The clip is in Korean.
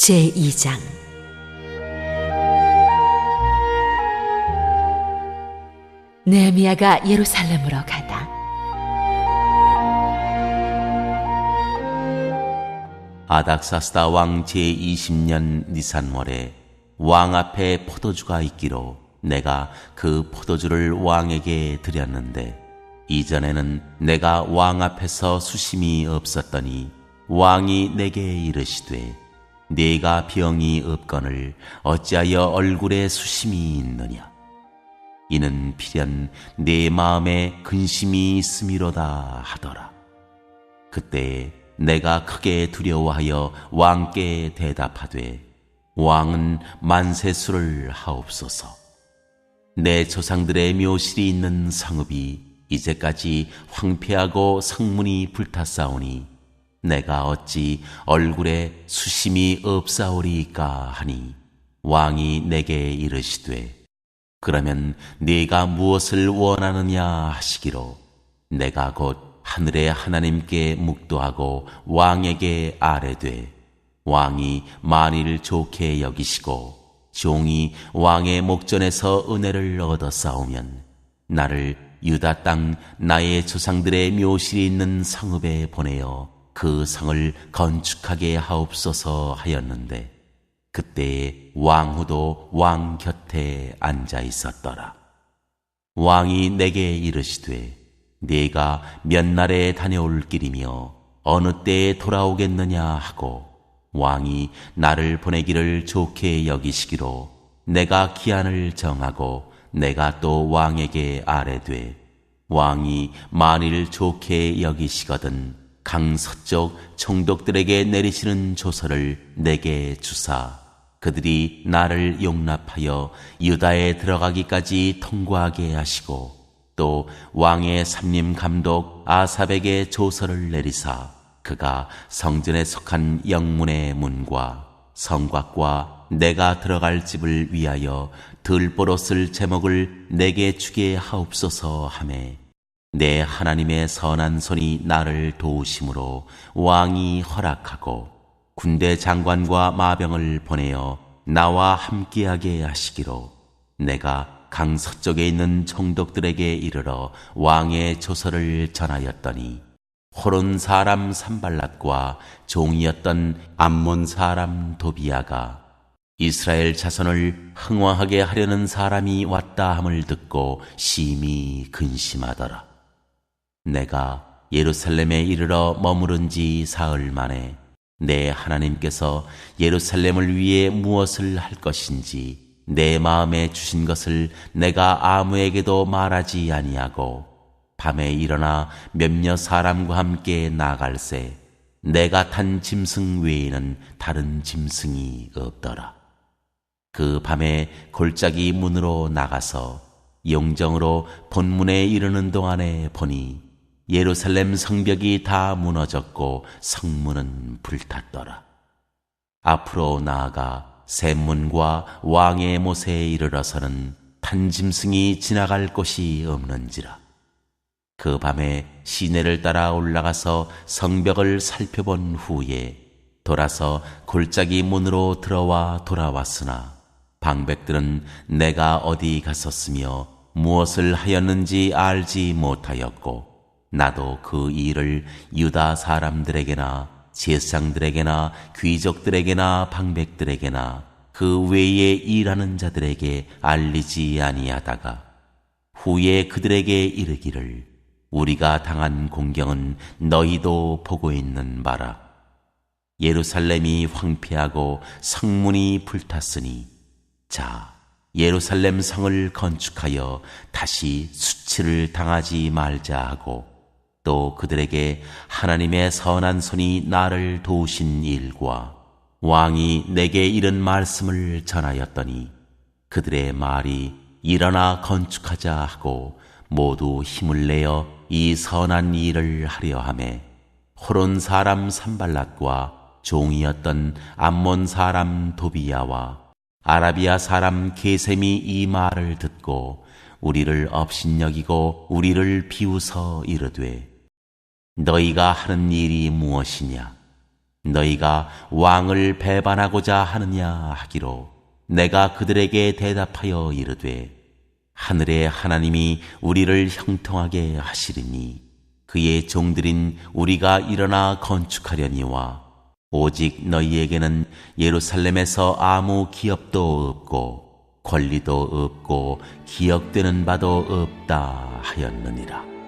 제2장. 네헤미야가 예루살렘으로 가다. 아닥사스다 왕 제20년 니산월에 왕 앞에 포도주가 있기로 내가 그 포도주를 왕에게 드렸는데 이전에는 내가 왕 앞에서 수심이 없었더니 왕이 내게 이르시되 네가 병이 없거늘 어찌하여 얼굴에 수심이 있느냐 이는 필연 내 마음에 근심이 있음이로다 하더라 그때 내가 크게 두려워하여 왕께 대답하되 왕은 만세수를 하옵소서. 내 조상들의 묘실이 있는 성읍이 이제까지 황폐하고 성문이 불탔사오니 내가 어찌 얼굴에 수심이 없사오리까 하니 왕이 내게 이르시되 그러면 네가 무엇을 원하느냐 하시기로 내가 곧 하늘의 하나님께 묵도하고 왕에게 아뢰되 왕이 만일 좋게 여기시고 종이 왕의 목전에서 은혜를 얻어 싸우면 나를 유다 땅 나의 조상들의 묘실이 있는 성읍에 보내어 그 성을 건축하게 하옵소서 하였는데 그때에 왕후도 왕 곁에 앉아 있었더라. 왕이 내게 이르시되 네가 몇 날에 다녀올 길이며 어느 때에 돌아오겠느냐 하고 왕이 나를 보내기를 좋게 여기시기로 내가 기한을 정하고 내가 또 왕에게 아뢰되 왕이 만일 좋게 여기시거든 강서쪽 총독들에게 내리시는 조서를 내게 주사. 그들이 나를 용납하여 유다에 들어가기까지 통과하게 하시고 또 왕의 삼림 감독 아삽에게 조서를 내리사. 그가 성전에 속한 영문의 문과 성곽과 내가 들어갈 집을 위하여 들보로 쓸 제목을 내게 주게 하옵소서 하매 내 하나님의 선한 손이 나를 도우심으로 왕이 허락하고 군대 장관과 마병을 보내어 나와 함께하게 하시기로 내가 강 서쪽에 있는 총독들에게 이르러 왕의 조서를 전하였더니 호론 사람 산발랏과 종이었던 암몬 사람 도비아가 이스라엘 자손을 흥왕하게 하려는 사람이 왔다 함을 듣고 심히 근심하더라. 내가 예루살렘에 이르러 머무른 지 사흘 만에 내 하나님께서 예루살렘을 위해 무엇을 할 것인지 내 마음에 주신 것을 내가 아무에게도 말하지 아니하고 밤에 일어나 몇몇 사람과 함께 나갈새 내가 탄 짐승 외에는 다른 짐승이 없더라. 그 밤에 골짜기 문으로 나가서 영정으로 본문에 이르는 동안에 보니 예루살렘 성벽이 다 무너졌고 성문은 불탔더라. 앞으로 나아가 샘문과 왕의 못에 이르러서는 탄짐승이 지나갈 곳이 없는지라. 그 밤에 시내를 따라 올라가서 성벽을 살펴본 후에 돌아서 골짜기 문으로 들어와 돌아왔으나 방백들은 내가 어디 갔었으며 무엇을 하였는지 알지 못하였고 나도 그 일을 유다 사람들에게나 제상들에게나 귀족들에게나 방백들에게나 그 외에 일하는 자들에게 알리지 아니하다가 후에 그들에게 이르기를 우리가 당한 공경은 너희도 보고 있는 바라. 예루살렘이 황폐하고 성문이 불탔으니 자 예루살렘 성을 건축하여 다시 수치를 당하지 말자 하고 또 그들에게 하나님의 선한 손이 나를 도우신 일과 왕이 내게 이른 말씀을 전하였더니 그들의 말이 일어나 건축하자 하고 모두 힘을 내어 이 선한 일을 하려 함에 호론 사람 산발랏과 종이었던 암몬 사람 도비야와 아라비아 사람 게셈이 이 말을 듣고 우리를 업신여기고 우리를 비웃어 이르되 너희가 하는 일이 무엇이냐? 너희가 왕을 배반하고자 하느냐 하기로 내가 그들에게 대답하여 이르되 하늘의 하나님이 우리를 형통하게 하시리니 그의 종들인 우리가 일어나 건축하려니와 오직 너희에게는 예루살렘에서 아무 기업도 없고 권리도 없고 기억되는 바도 없다 하였느니라.